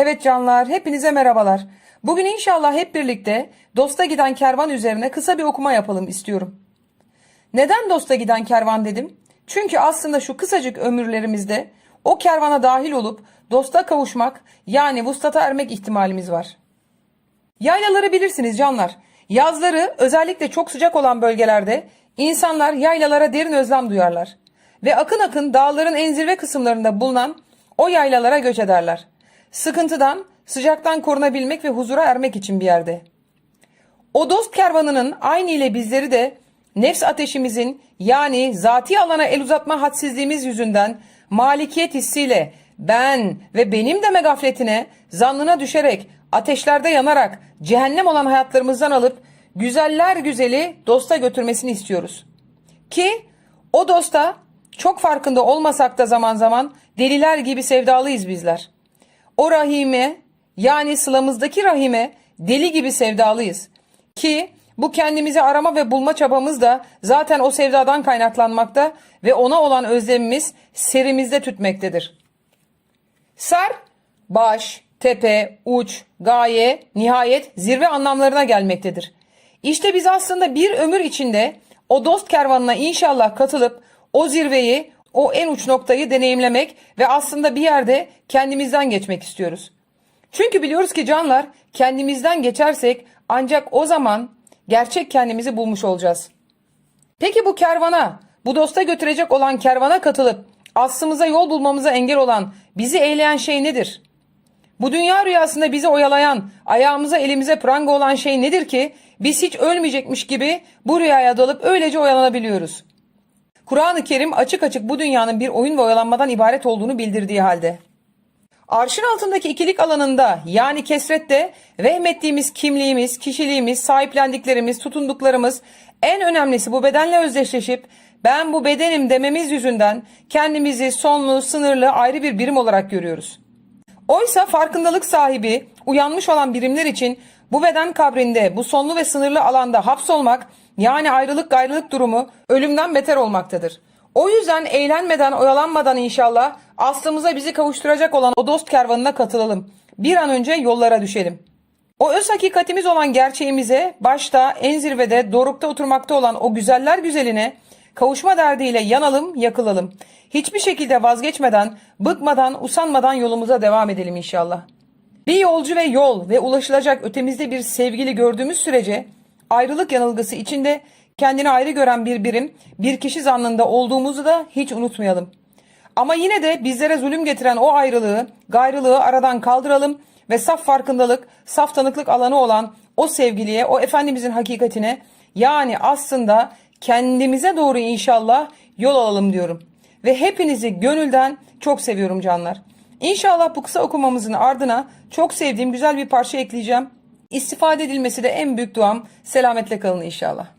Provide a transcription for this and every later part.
Evet canlar, hepinize merhabalar. Bugün inşallah hep birlikte Dosta Giden Kervan üzerine kısa bir okuma yapalım istiyorum. Neden Dosta Giden Kervan dedim? Çünkü aslında şu kısacık ömürlerimizde o kervana dahil olup dosta kavuşmak yani vuslata ermek ihtimalimiz var. Yaylaları bilirsiniz canlar. Yazları özellikle çok sıcak olan bölgelerde insanlar yaylalara derin özlem duyarlar. Ve akın akın dağların en zirve kısımlarında bulunan o yaylalara göç ederler. Sıkıntıdan, sıcaktan korunabilmek ve huzura ermek için bir yerde. O dost kervanının aynı ile bizleri de nefs ateşimizin yani zati alana el uzatma hadsizliğimiz yüzünden malikiyet hissiyle ben ve benim deme gafletine, zannına düşerek, ateşlerde yanarak cehennem olan hayatlarımızdan alıp güzeller güzeli dosta götürmesini istiyoruz. Ki o dosta çok farkında olmasak da zaman zaman deliler gibi sevdalıyız bizler. O rahime yani sılamızdaki rahime deli gibi sevdalıyız. Ki bu kendimizi arama ve bulma çabamız da zaten o sevdadan kaynaklanmakta ve ona olan özlemimiz serimizde tütmektedir. Ser, baş, tepe, uç, gaye, nihayet, zirve anlamlarına gelmektedir. İşte biz aslında bir ömür içinde o dost kervanına inşallah katılıp o zirveyi, o en uç noktayı deneyimlemek ve aslında bir yerde kendimizden geçmek istiyoruz. Çünkü biliyoruz ki canlar kendimizden geçersek ancak o zaman gerçek kendimizi bulmuş olacağız. Peki bu kervana, bu dosta götürecek olan kervana katılıp aslımıza yol bulmamıza engel olan, bizi eğleyen şey nedir? Bu dünya rüyasında bizi oyalayan, ayağımıza elimize pranga olan şey nedir ki biz hiç ölmeyecekmiş gibi bu rüyaya dalıp öylece oyalanabiliyoruz? Kur'an-ı Kerim açık açık bu dünyanın bir oyun ve oyalanmadan ibaret olduğunu bildirdiği halde. Arşın altındaki ikilik alanında yani kesrette vehmettiğimiz kimliğimiz, kişiliğimiz, sahiplendiklerimiz, tutunduklarımız en önemlisi bu bedenle özdeşleşip ben bu bedenim dememiz yüzünden kendimizi sonlu, sınırlı ayrı bir birim olarak görüyoruz. Oysa farkındalık sahibi, uyanmış olan birimler için bu beden kabrinde, bu sonlu ve sınırlı alanda hapsolmak yani ayrılık gayrılık durumu ölümden beter olmaktadır. O yüzden eğlenmeden, oyalanmadan inşallah aslımıza bizi kavuşturacak olan o dost kervanına katılalım. Bir an önce yollara düşelim. O öz hakikatimiz olan gerçeğimize başta en zirvede dorukta oturmakta olan o güzeller güzeline kavuşma derdiyle yanalım, yakılalım. Hiçbir şekilde vazgeçmeden, bıkmadan, usanmadan yolumuza devam edelim inşallah. Bir yolcu ve yol ve ulaşılacak ötemizde bir sevgili gördüğümüz sürece ayrılık yanılgısı içinde kendini ayrı gören bir birim, bir kişi zannında olduğumuzu da hiç unutmayalım. Ama yine de bizlere zulüm getiren o ayrılığı, gayrılığı aradan kaldıralım ve saf farkındalık, saf tanıklık alanı olan o sevgiliye, o Efendimizin hakikatine yani aslında kendimize doğru inşallah yol alalım diyorum. Ve hepinizi gönülden çok seviyorum canlar. İnşallah bu kısa okumamızın ardına çok sevdiğim güzel bir parça ekleyeceğim. İstifade edilmesi de en büyük duam. Selametle kalın inşallah.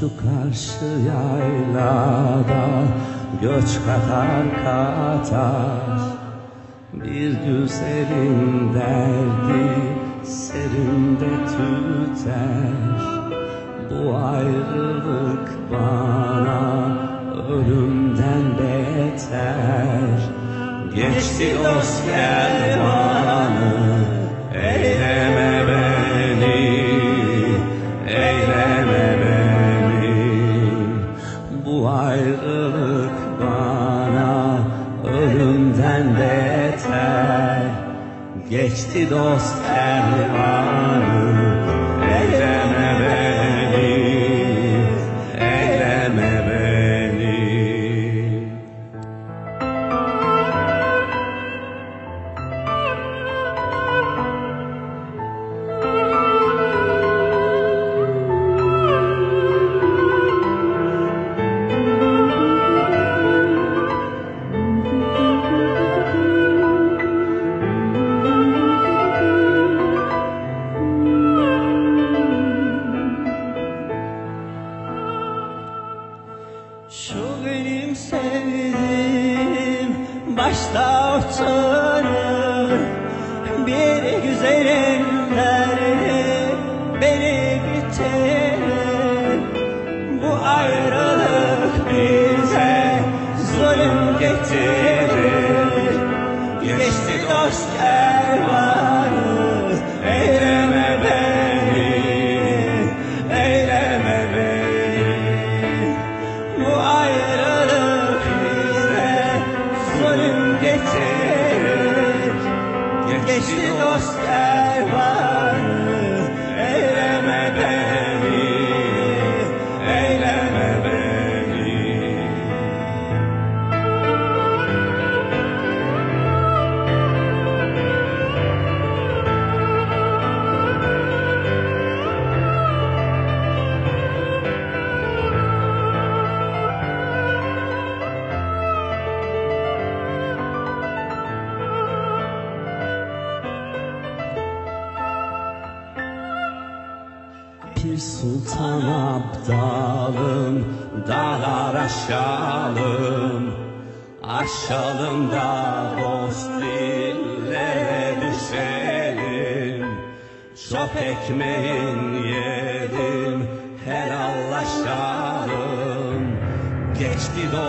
Şu karşı yaylada göç katar katar. Bir güzelin derdi serinde tüter. Bu ayrılık bana ölümden beter. Geçti dost kervanı beter Geçti dost kervanı Eyleme başta oturur Bir güzelin derdi beni bitirir. Bu ayrılık bize zulüm getirir. Geçti dost kervanı Geçti dost kervanı sultan abdalım Dağlar aşalım. Aşalım da dost dillere düşelim. Çok ekmeğin yedim Helallaşalım. Geçti dost